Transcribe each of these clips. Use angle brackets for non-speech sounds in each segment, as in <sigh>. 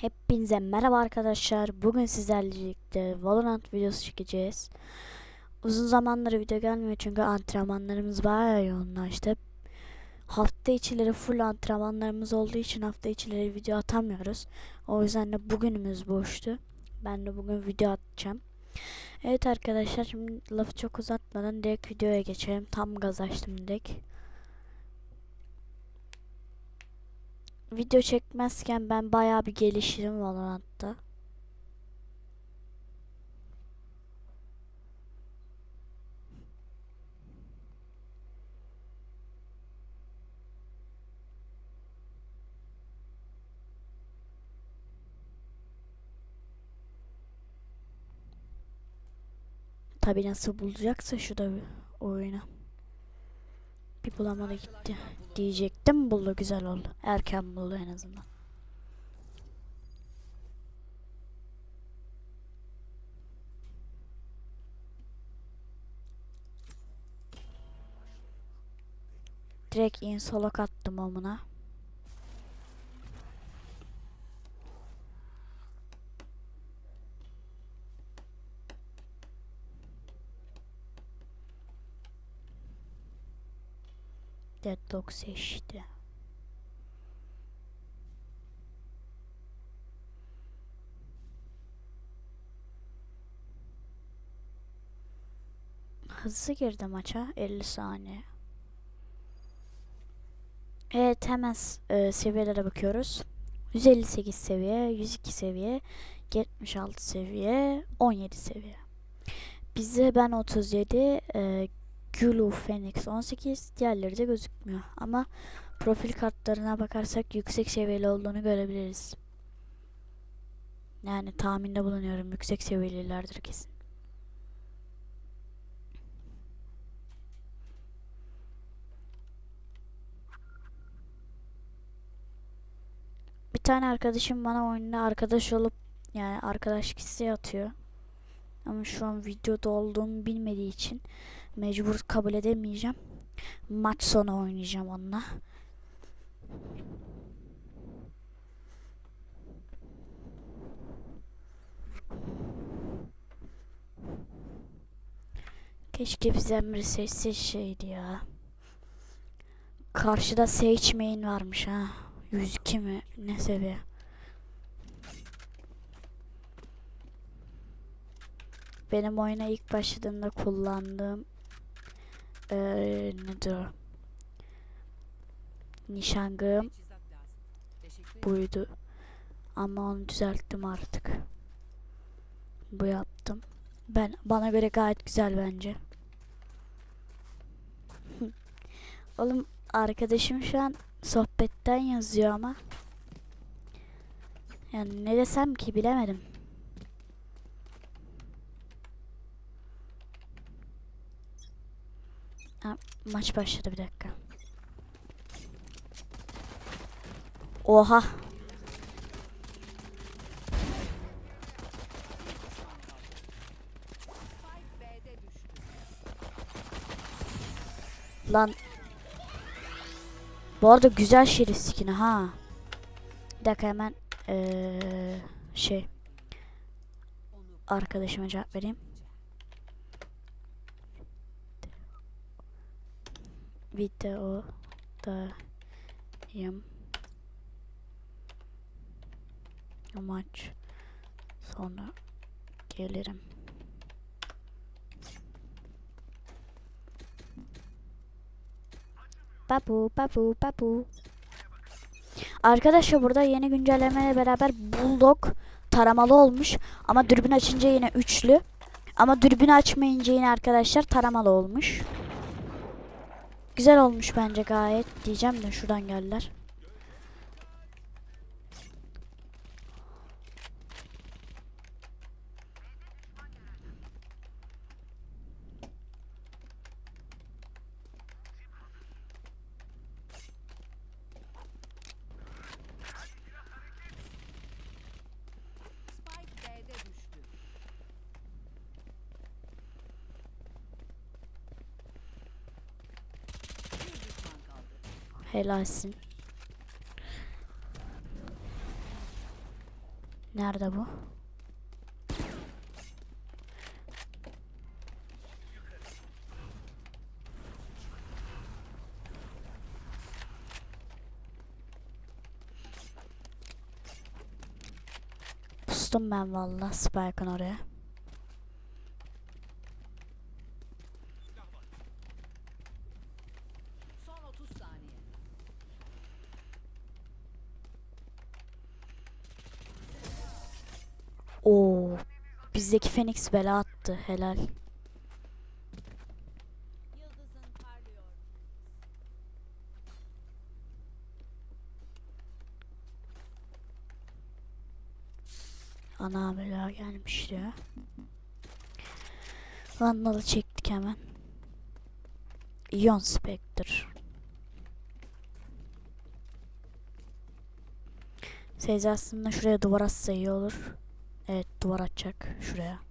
Hepinize merhaba arkadaşlar. Bugün sizlerle birlikte Valorant videosu çekeceğiz. Uzun zamandır video gelmiyor çünkü antrenmanlarımız bayağı yoğunlaştı. Hafta içleri full antrenmanlarımız olduğu için hafta içleri video atamıyoruz. O yüzden de bugünümüz boştu. Ben de bugün video atacağım. Evet arkadaşlar şimdi lafı çok uzatmadan direkt videoya geçelim. Tam gaz açtım direkt. Video çekmezken ben bayağı bir geliştim Valorant'ta. Tabi nasıl bulacaksa şu da oyunu. Bir bulamadı gitti. Diyecektim buldu güzel oldu. Erken buldu en azından. Direkt insolok attım omuna. Deadlock seçti. Hızlı girdi maça 50 saniye. Evet hemen e, seviyelere bakıyoruz. 158 seviye, 102 seviye, 76 seviye, 17 seviye. Bize ben 37, e, Gulu Phoenix 18 diğerleri de gözükmüyor. Ama profil kartlarına bakarsak yüksek seviyeli olduğunu görebiliriz. Yani tahminde bulunuyorum yüksek seviyelilerdir kesin. Bir tane arkadaşım bana oyunda arkadaş olup yani arkadaş kişi atıyor. Ama şu an videoda olduğumu bilmediği için mecbur kabul edemeyeceğim. Maç sonu oynayacağım onunla. Keşke bize bir sessiz şeydi ya. Karşıda Sage main varmış ha. 102 mi? Ne seviye? Benim oyuna ilk başladığımda kullandığım ee, nedir o? Nişangım buydu. Ama onu düzelttim artık. Bu yaptım. Ben bana göre gayet güzel bence. <laughs> Oğlum arkadaşım şu an sohbetten yazıyor ama. Yani ne desem ki bilemedim. Ha, maç başladı bir dakika. Oha. Lan. Bu arada güzel şerif skin'i ha. Bir dakika hemen ee, şey arkadaşıma cevap vereyim. Videodayım. Amaç sonra gelirim. Babu babu babu. Arkadaşlar burada yeni güncellemeyle beraber Bulldog taramalı olmuş ama dürbün açınca yine üçlü. Ama dürbünü açmayınca yine arkadaşlar taramalı olmuş. Güzel olmuş bence gayet diyeceğim de şuradan geldiler. Helalsin. Nerede bu? Pustum ben valla Spike'ın oraya. Son 30 saniye. Oo, bizdeki Phoenix bela attı. Helal. Ana bela gelmiş diyor. Vandal'ı çektik hemen. Ion Spectre. Seyzi aslında şuraya duvar atsa iyi olur. Evet duvar atacak şuraya.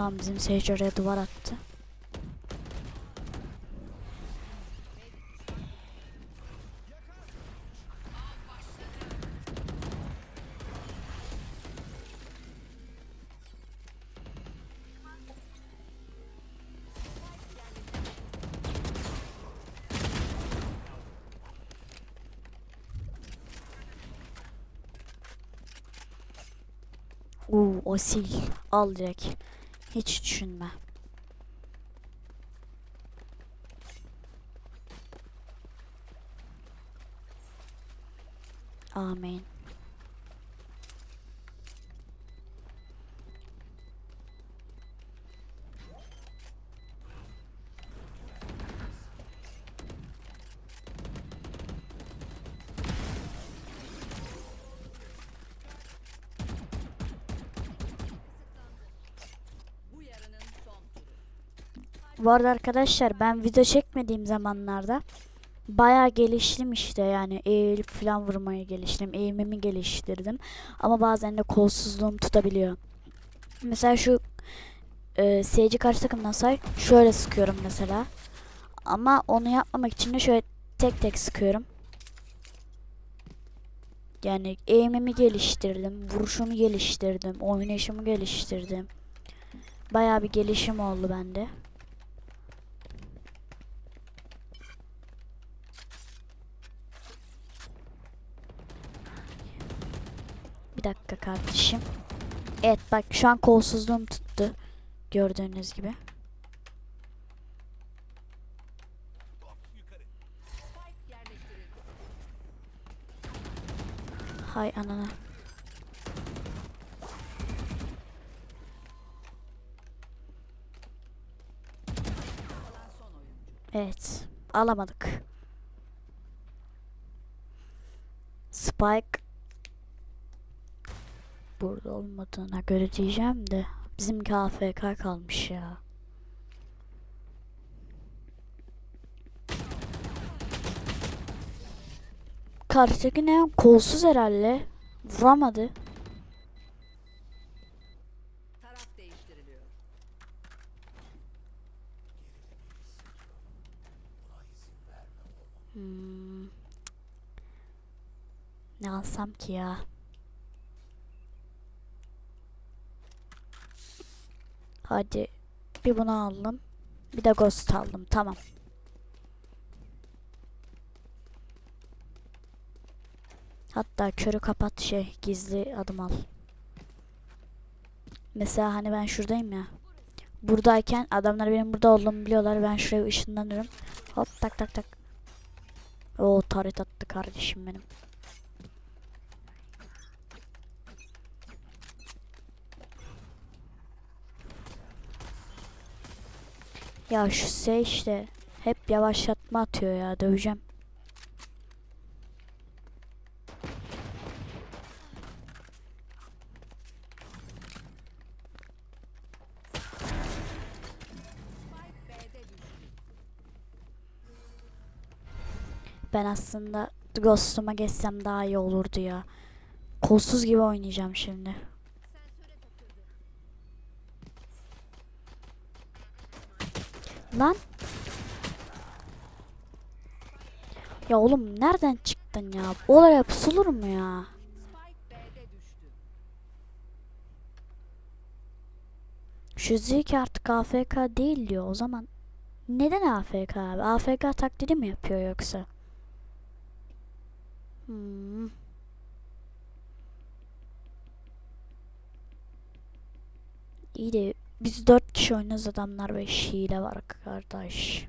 Tamam bizim Sage oraya duvar attı. Oo, asil. Al direkt. Hiç düşünme. Amin. Bu arada arkadaşlar ben video çekmediğim zamanlarda bayağı geliştim işte yani eğilip falan vurmayı geliştirdim. Eğimimi geliştirdim. Ama bazen de kolsuzluğum tutabiliyor. Mesela şu e, seyirci karşı takımdan say şöyle sıkıyorum mesela. Ama onu yapmamak için de şöyle tek tek sıkıyorum. Yani eğimimi geliştirdim, vuruşumu geliştirdim, oynayışımı geliştirdim. Bayağı bir gelişim oldu bende. Bir dakika kardeşim. Evet bak şu an kolsuzluğum tuttu. Gördüğünüz gibi. Hay anana. Evet. Alamadık. Spike olmadığına göre diyeceğim de bizimki AFK kalmış ya. Karşıdaki ne? Kolsuz herhalde. Vuramadı. Hmm. Ne alsam ki ya? Hadi bir bunu aldım. Bir de Ghost aldım. Tamam. Hatta körü kapat şey gizli adım al. Mesela hani ben şuradayım ya. Buradayken adamlar benim burada olduğumu biliyorlar. Ben şuraya ışınlanırım. Hop tak tak tak. O taret attı kardeşim benim. Ya şu şey işte hep yavaşlatma atıyor ya döveceğim. Ben aslında Ghost'uma geçsem daha iyi olurdu ya. Kolsuz gibi oynayacağım şimdi. Lan Ya oğlum nereden çıktın ya? Oraya pusulur mu ya? Şu Zeke artık AFK değil diyor. O zaman neden AFK abi? AFK taklidi mi yapıyor yoksa? Hmm. İyi de biz dört kişi oynuyoruz adamlar ve hile var kardeş.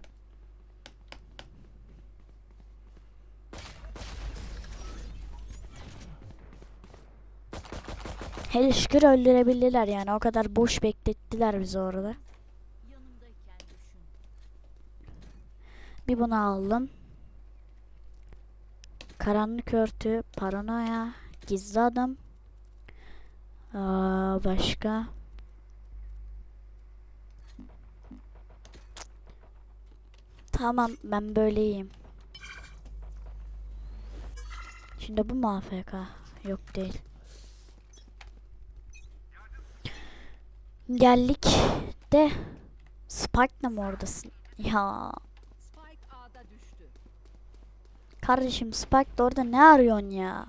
Hele şükür öldürebildiler yani o kadar boş beklettiler bizi orada. Bir bunu aldım. Karanlık örtü, paranoya, gizli adam. Aa, başka. Tamam ben böyleyim. Şimdi bu mu AFK? Yok değil. Geldik de Spike'la mı oradasın? Ya kardeşim Spike de orada ne arıyorsun ya?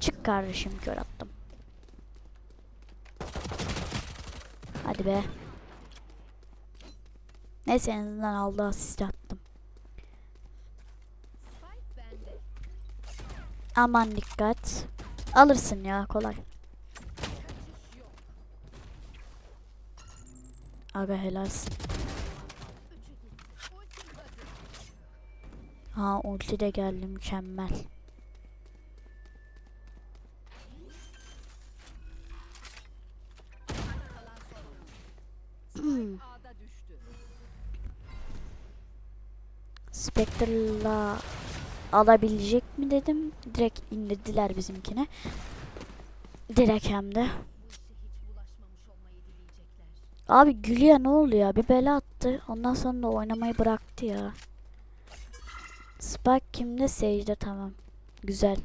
Çık kardeşim kör attım. Hadi be. Neyse en azından aldı asist attım. Aman dikkat. Alırsın ya kolay. Aga helalsin. Ha ulti de geldi mükemmel. Spectre'la alabilecek mi dedim. Direkt indirdiler bizimkine. Direkt hem de. Abi Gülya ne oldu ya? Bir bela attı. Ondan sonra da oynamayı bıraktı ya. Spike kimde? Sage'de tamam. Güzel.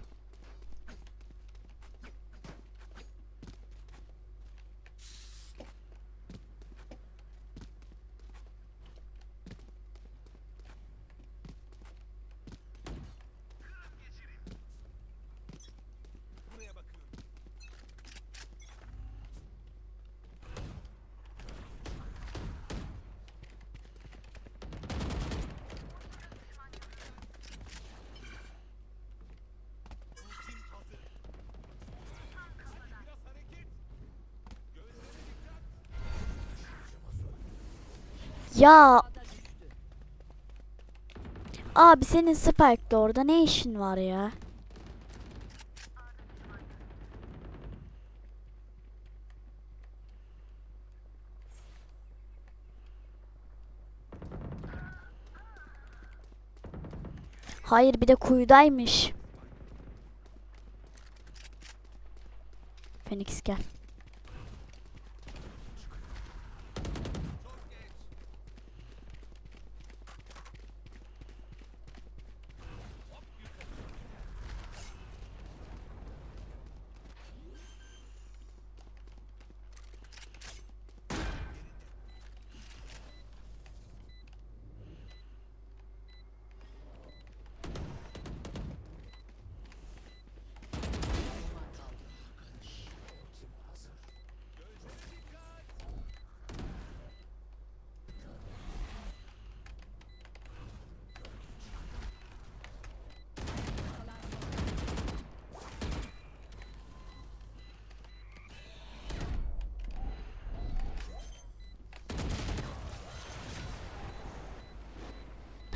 Ya abi senin Spike'da orada ne işin var ya? Hayır bir de kuyudaymış. Phoenix gel.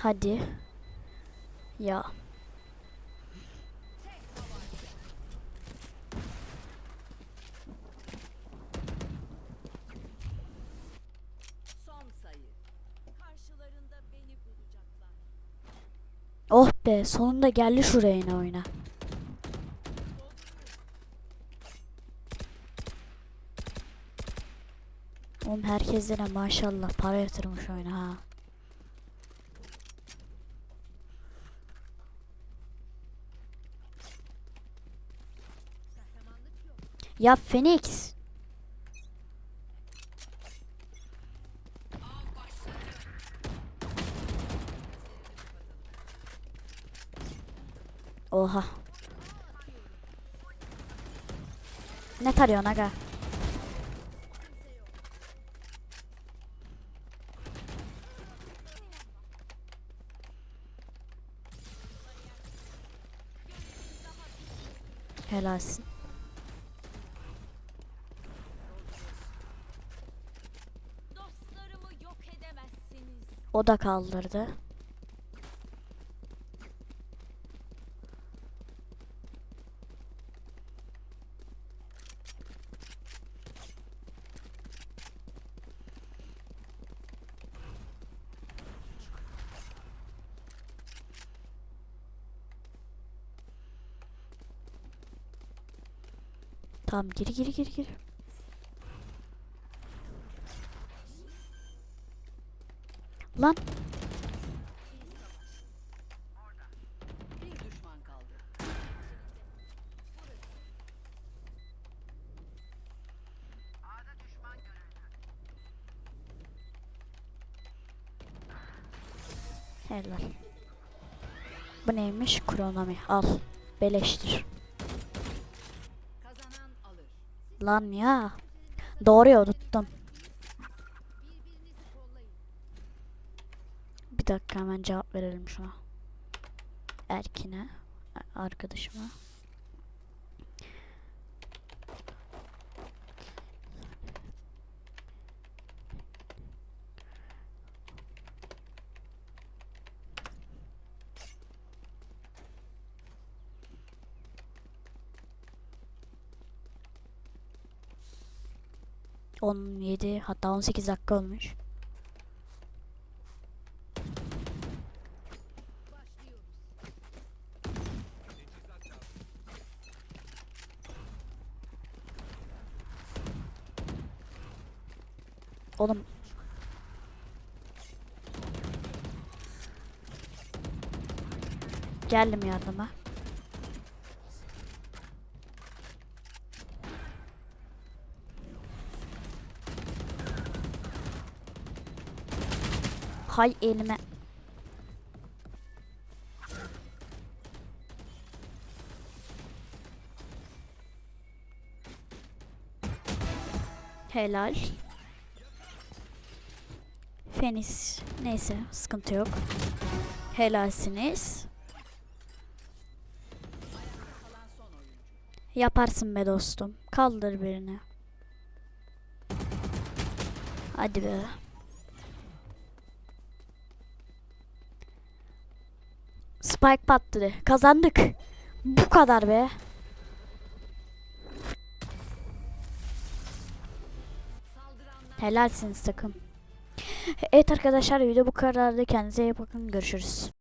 Hadi. Ya. Oh be sonunda geldi şuraya yine oyuna. Oğlum herkese de maşallah para yatırmış oyuna ha. Ya Phoenix. Oha. Ne tarıyorsun aga? Helalsin. O da kaldırdı. Tamam geri geri geri geri. Lan. Helal. Bu neymiş? Kronomi. Al. Beleştir. Lan ya. Doğru ya unuttum. Bir dakika hemen cevap verelim şuna. Erkin'e. Arkadaşıma. On yedi hatta on sekiz dakika olmuş. Oğlum. Geldim yardıma. Hay elime. Helal. Fenis. Neyse sıkıntı yok. Helalsiniz. Yaparsın be dostum. Kaldır birini. Hadi be. Spike patladı. Kazandık. Bu kadar be. Helalsiniz takım. Evet arkadaşlar video bu kadardı. Kendinize iyi bakın. Görüşürüz.